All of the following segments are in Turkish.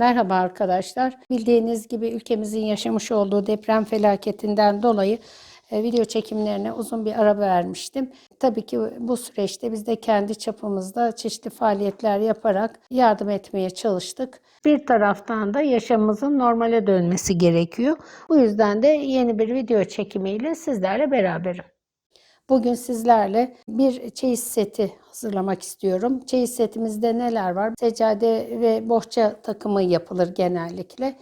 Merhaba arkadaşlar. Bildiğiniz gibi ülkemizin yaşamış olduğu deprem felaketinden dolayı e, video çekimlerine uzun bir ara vermiştim. Tabii ki bu süreçte biz de kendi çapımızda çeşitli faaliyetler yaparak yardım etmeye çalıştık. Bir taraftan da yaşamımızın normale dönmesi gerekiyor. Bu yüzden de yeni bir video çekimiyle sizlerle beraberim. Bugün sizlerle bir çeyiz seti hazırlamak istiyorum. Çeyiz setimizde neler var? Seccade ve bohça takımı yapılır genellikle.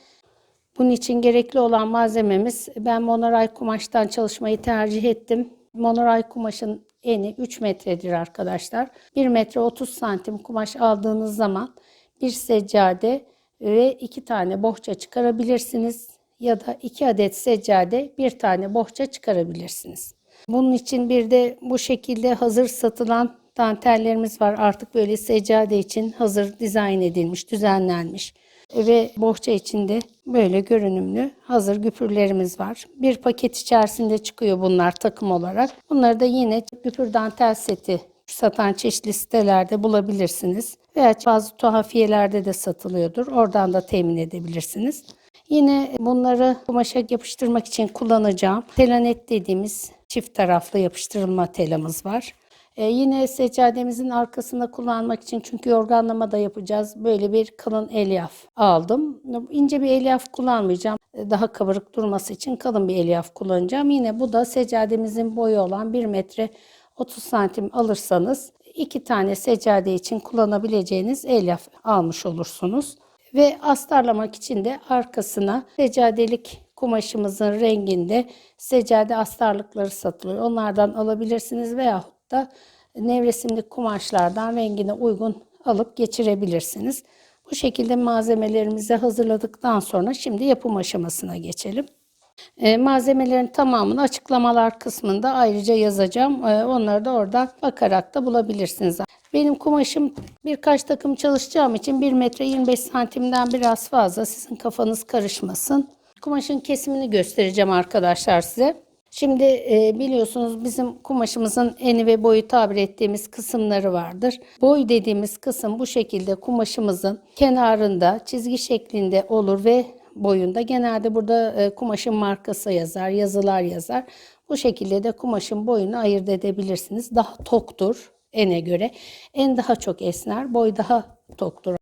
Bunun için gerekli olan malzememiz, ben monoray kumaştan çalışmayı tercih ettim. Monoray kumaşın eni 3 metredir arkadaşlar. 1 metre 30 santim kumaş aldığınız zaman bir seccade ve 2 tane bohça çıkarabilirsiniz. Ya da 2 adet seccade, 1 tane bohça çıkarabilirsiniz. Bunun için bir de bu şekilde hazır satılan dantellerimiz var. Artık böyle seccade için hazır dizayn edilmiş, düzenlenmiş. Ve bohça içinde böyle görünümlü hazır güpürlerimiz var. Bir paket içerisinde çıkıyor bunlar takım olarak. Bunları da yine güpür dantel seti satan çeşitli sitelerde bulabilirsiniz. Veya bazı tuhafiyelerde de satılıyordur. Oradan da temin edebilirsiniz. Yine bunları kumaşa yapıştırmak için kullanacağım telanet dediğimiz çift taraflı yapıştırılma telamız var. Ee, yine seccademizin arkasında kullanmak için çünkü yorganlama da yapacağız. Böyle bir kalın elyaf aldım. İnce bir elyaf kullanmayacağım. Ee, Daha kabarık durması için kalın bir elyaf kullanacağım. Yine bu da seccademizin boyu olan 1 metre 30 santim alırsanız iki tane seccade için kullanabileceğiniz elyaf almış olursunuz. Ve astarlamak için de arkasına seccadelik kumaşımızın renginde seccade astarlıkları satılıyor. Onlardan alabilirsiniz veyahut da nevresimlik kumaşlardan rengine uygun alıp geçirebilirsiniz. Bu şekilde malzemelerimizi hazırladıktan sonra şimdi yapım aşamasına geçelim. E, malzemelerin tamamını açıklamalar kısmında ayrıca yazacağım. E, onları da orada bakarak da bulabilirsiniz. Benim kumaşım birkaç takım çalışacağım için 1 metre 25 santimden biraz fazla. Sizin kafanız karışmasın. Kumaşın kesimini göstereceğim arkadaşlar size. Şimdi e, biliyorsunuz bizim kumaşımızın eni ve boyu tabir ettiğimiz kısımları vardır. Boy dediğimiz kısım bu şekilde kumaşımızın kenarında çizgi şeklinde olur ve boyunda genelde burada e, kumaşın markası yazar, yazılar yazar. Bu şekilde de kumaşın boyunu ayırt edebilirsiniz. Daha toktur ene göre. En daha çok esner, boy daha toktur.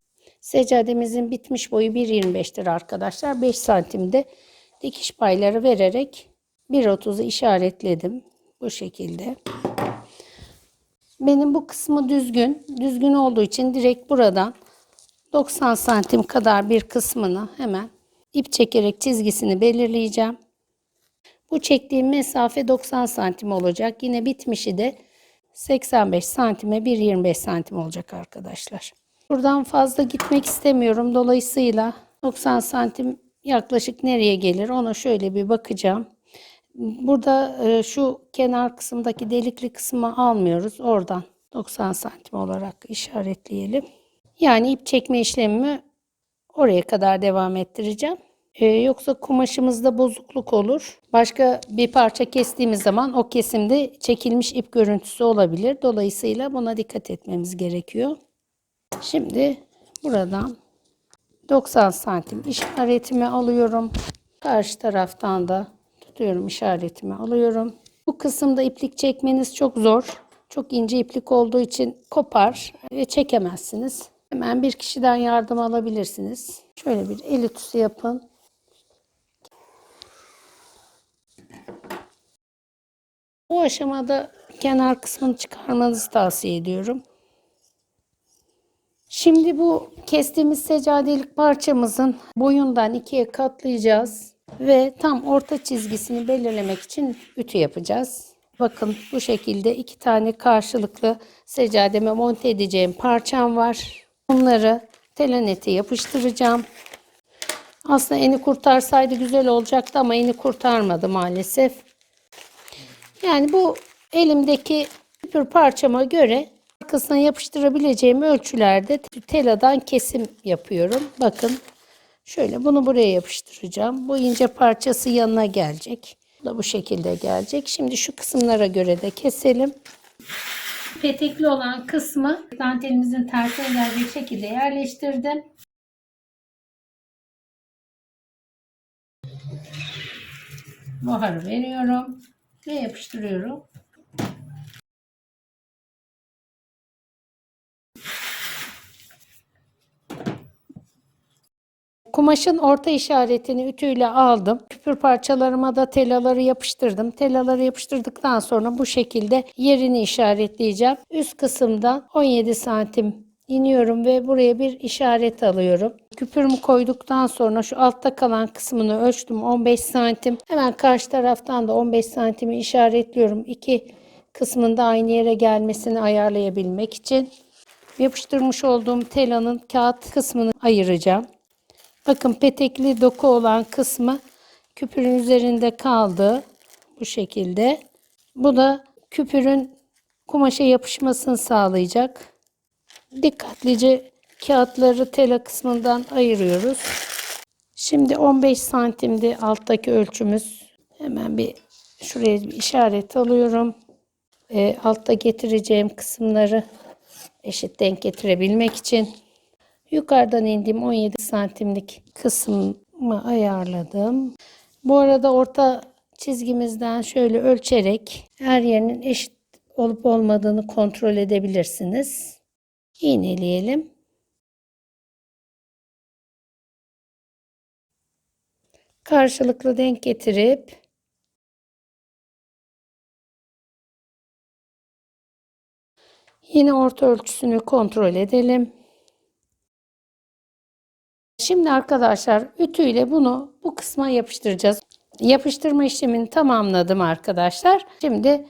Seccademizin bitmiş boyu 1.25'tir arkadaşlar. 5 santimde dikiş payları vererek 1.30'u işaretledim. Bu şekilde. Benim bu kısmı düzgün. Düzgün olduğu için direkt buradan 90 santim kadar bir kısmını hemen ip çekerek çizgisini belirleyeceğim. Bu çektiğim mesafe 90 santim olacak. Yine bitmişi de 85 santime 1.25 santim olacak arkadaşlar. Buradan fazla gitmek istemiyorum. Dolayısıyla 90 santim yaklaşık nereye gelir ona şöyle bir bakacağım. Burada e, şu kenar kısımdaki delikli kısmı almıyoruz. Oradan 90 santim olarak işaretleyelim. Yani ip çekme işlemimi oraya kadar devam ettireceğim. Ee, yoksa kumaşımızda bozukluk olur. Başka bir parça kestiğimiz zaman o kesimde çekilmiş ip görüntüsü olabilir. Dolayısıyla buna dikkat etmemiz gerekiyor. Şimdi buradan 90 santim işaretimi alıyorum. Karşı taraftan da tutuyorum işaretimi alıyorum. Bu kısımda iplik çekmeniz çok zor. Çok ince iplik olduğu için kopar ve çekemezsiniz. Hemen bir kişiden yardım alabilirsiniz. Şöyle bir el ütüsü yapın. Bu aşamada kenar kısmını çıkarmanızı tavsiye ediyorum. Şimdi bu kestiğimiz seccadelik parçamızın boyundan ikiye katlayacağız ve tam orta çizgisini belirlemek için ütü yapacağız. Bakın bu şekilde iki tane karşılıklı seccademe monte edeceğim parçam var. Bunları telanete yapıştıracağım. Aslında eni kurtarsaydı güzel olacaktı ama eni kurtarmadı maalesef. Yani bu elimdeki ipür parçama göre arkasına yapıştırabileceğim ölçülerde teladan kesim yapıyorum. Bakın şöyle bunu buraya yapıştıracağım. Bu ince parçası yanına gelecek. Bu da bu şekilde gelecek. Şimdi şu kısımlara göre de keselim. Petekli olan kısmı dantelimizin tersine geldiği şekilde yerleştirdim. Buharı veriyorum ve yapıştırıyorum. Kumaşın orta işaretini ütüyle aldım. Küpür parçalarıma da telaları yapıştırdım. Telaları yapıştırdıktan sonra bu şekilde yerini işaretleyeceğim. Üst kısımdan 17 santim iniyorum ve buraya bir işaret alıyorum. Küpürümü koyduktan sonra şu altta kalan kısmını ölçtüm 15 santim. Hemen karşı taraftan da 15 santimi işaretliyorum. İki kısmında aynı yere gelmesini ayarlayabilmek için. Yapıştırmış olduğum telanın kağıt kısmını ayıracağım. Bakın petekli doku olan kısmı küpürün üzerinde kaldı. Bu şekilde. Bu da küpürün kumaşa yapışmasını sağlayacak. Dikkatlice kağıtları tela kısmından ayırıyoruz. Şimdi 15 santimdi alttaki ölçümüz. Hemen bir şuraya bir işaret alıyorum. E, altta getireceğim kısımları eşit denk getirebilmek için yukarıdan indiğim 17 santimlik kısmı ayarladım. Bu arada orta çizgimizden şöyle ölçerek her yerinin eşit olup olmadığını kontrol edebilirsiniz. İğneleyelim. Karşılıklı denk getirip yine orta ölçüsünü kontrol edelim. Şimdi arkadaşlar ütüyle bunu bu kısma yapıştıracağız. Yapıştırma işlemini tamamladım arkadaşlar. Şimdi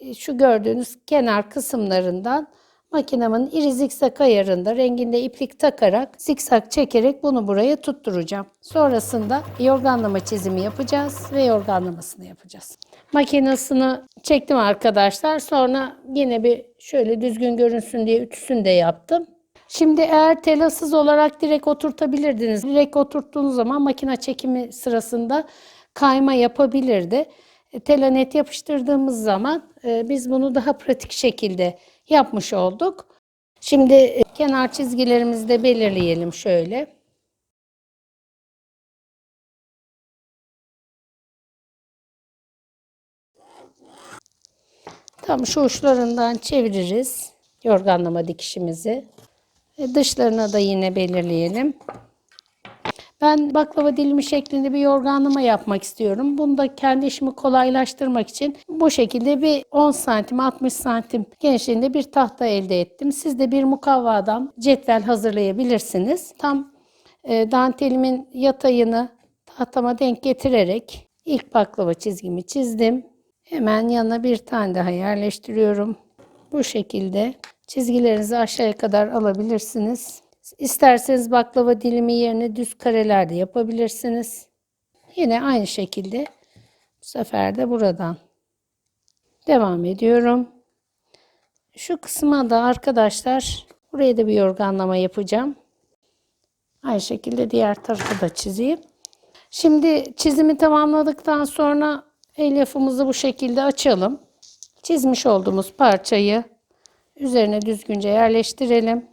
e, şu gördüğünüz kenar kısımlarından makinemin iri zikzak ayarında renginde iplik takarak zikzak çekerek bunu buraya tutturacağım. Sonrasında yorganlama çizimi yapacağız ve yorganlamasını yapacağız. Makinesini çektim arkadaşlar. Sonra yine bir şöyle düzgün görünsün diye ütüsünü de yaptım. Şimdi eğer telasız olarak direkt oturtabilirdiniz. Direkt oturttuğunuz zaman makine çekimi sırasında kayma yapabilirdi. E, Tela net yapıştırdığımız zaman e, biz bunu daha pratik şekilde yapmış olduk. Şimdi e, kenar çizgilerimizi de belirleyelim şöyle. Tam şu uçlarından çeviririz yorganlama dikişimizi. E, Dışlarına da yine belirleyelim. Ben baklava dilimi şeklinde bir yorganlama yapmak istiyorum. Bunu da kendi işimi kolaylaştırmak için bu şekilde bir 10 santim 60 santim genişliğinde bir tahta elde ettim. Siz de bir mukavvadan cetvel hazırlayabilirsiniz. Tam e, dantelimin yatayını tahtama denk getirerek ilk baklava çizgimi çizdim. Hemen yanına bir tane daha yerleştiriyorum. Bu şekilde çizgilerinizi aşağıya kadar alabilirsiniz. İsterseniz baklava dilimi yerine düz kareler de yapabilirsiniz. Yine aynı şekilde bu sefer de buradan devam ediyorum. Şu kısma da arkadaşlar buraya da bir yorganlama yapacağım. Aynı şekilde diğer tarafı da çizeyim. Şimdi çizimi tamamladıktan sonra elyafımızı bu şekilde açalım. Çizmiş olduğumuz parçayı üzerine düzgünce yerleştirelim.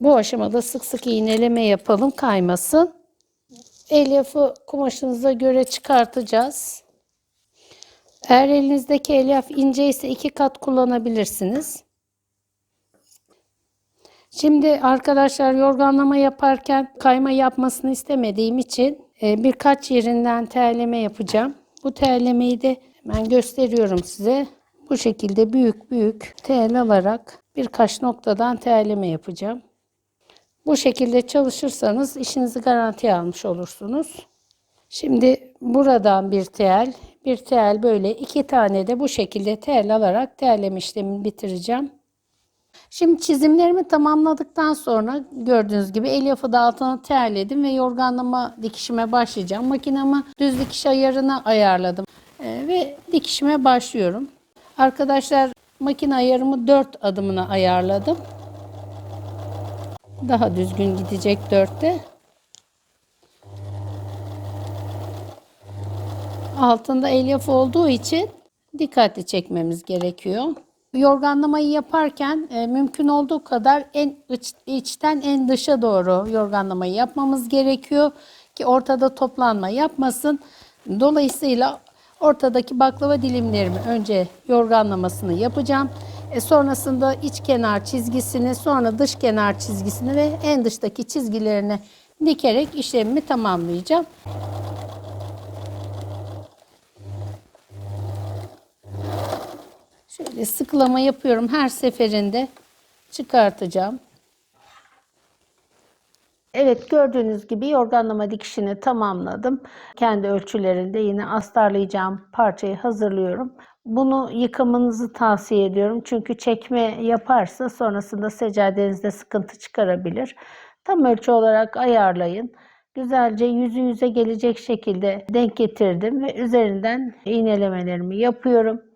Bu aşamada sık sık iğneleme yapalım kaymasın. Elyafı kumaşınıza göre çıkartacağız. Eğer elinizdeki elyaf ince ise iki kat kullanabilirsiniz. Şimdi arkadaşlar yorganlama yaparken kayma yapmasını istemediğim için e, birkaç yerinden terleme yapacağım. Bu terlemeyi de hemen gösteriyorum size. Bu şekilde büyük büyük tel alarak birkaç noktadan terleme yapacağım. Bu şekilde çalışırsanız işinizi garantiye almış olursunuz. Şimdi buradan bir tel, bir tel böyle iki tane de bu şekilde tel alarak terleme işlemini bitireceğim. Şimdi çizimlerimi tamamladıktan sonra gördüğünüz gibi elyafı da altına terledim ve yorganlama dikişime başlayacağım. Makinamı düz dikiş ayarına ayarladım Ee, ve dikişime başlıyorum. Arkadaşlar makine ayarımı 4 adımına ayarladım. Daha düzgün gidecek 4'te. Altında elyaf olduğu için dikkatli çekmemiz gerekiyor. Yorganlamayı yaparken e, mümkün olduğu kadar en iç, içten en dışa doğru yorganlamayı yapmamız gerekiyor ki ortada toplanma yapmasın. Dolayısıyla ortadaki baklava dilimlerimi önce yorganlamasını yapacağım. E sonrasında iç kenar çizgisini, sonra dış kenar çizgisini ve en dıştaki çizgilerini dikerek işlemimi tamamlayacağım. Şöyle sıklama yapıyorum her seferinde çıkartacağım. Evet gördüğünüz gibi yorganlama dikişini tamamladım. Kendi ölçülerinde yine astarlayacağım parçayı hazırlıyorum. Bunu yıkamanızı tavsiye ediyorum. Çünkü çekme yaparsa sonrasında seccadenizde sıkıntı çıkarabilir. Tam ölçü olarak ayarlayın. Güzelce yüzü yüze gelecek şekilde denk getirdim ve üzerinden iğnelemelerimi yapıyorum.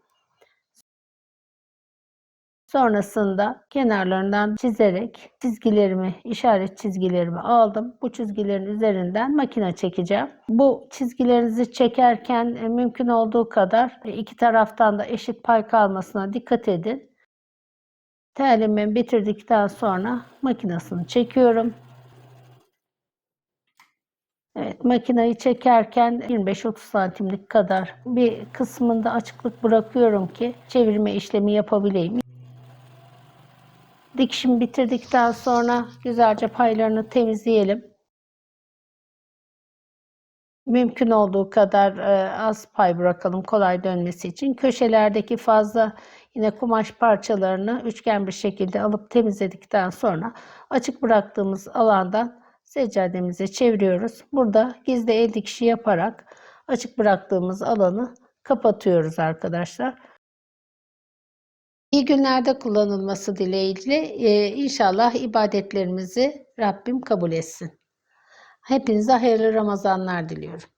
Sonrasında kenarlarından çizerek çizgilerimi, işaret çizgilerimi aldım. Bu çizgilerin üzerinden makine çekeceğim. Bu çizgilerinizi çekerken e, mümkün olduğu kadar e, iki taraftan da eşit pay kalmasına dikkat edin. Terlimimi bitirdikten sonra makinesini çekiyorum. Evet, makinayı çekerken 25-30 santimlik kadar bir kısmında açıklık bırakıyorum ki çevirme işlemi yapabileyim. Dikişimi bitirdikten sonra güzelce paylarını temizleyelim. Mümkün olduğu kadar e, az pay bırakalım kolay dönmesi için. Köşelerdeki fazla yine kumaş parçalarını üçgen bir şekilde alıp temizledikten sonra açık bıraktığımız alandan seccademize çeviriyoruz. Burada gizli el dikişi yaparak açık bıraktığımız alanı kapatıyoruz arkadaşlar. İyi günlerde kullanılması dileğiyle e, inşallah ibadetlerimizi Rabbim kabul etsin. Hepinize hayırlı Ramazanlar diliyorum.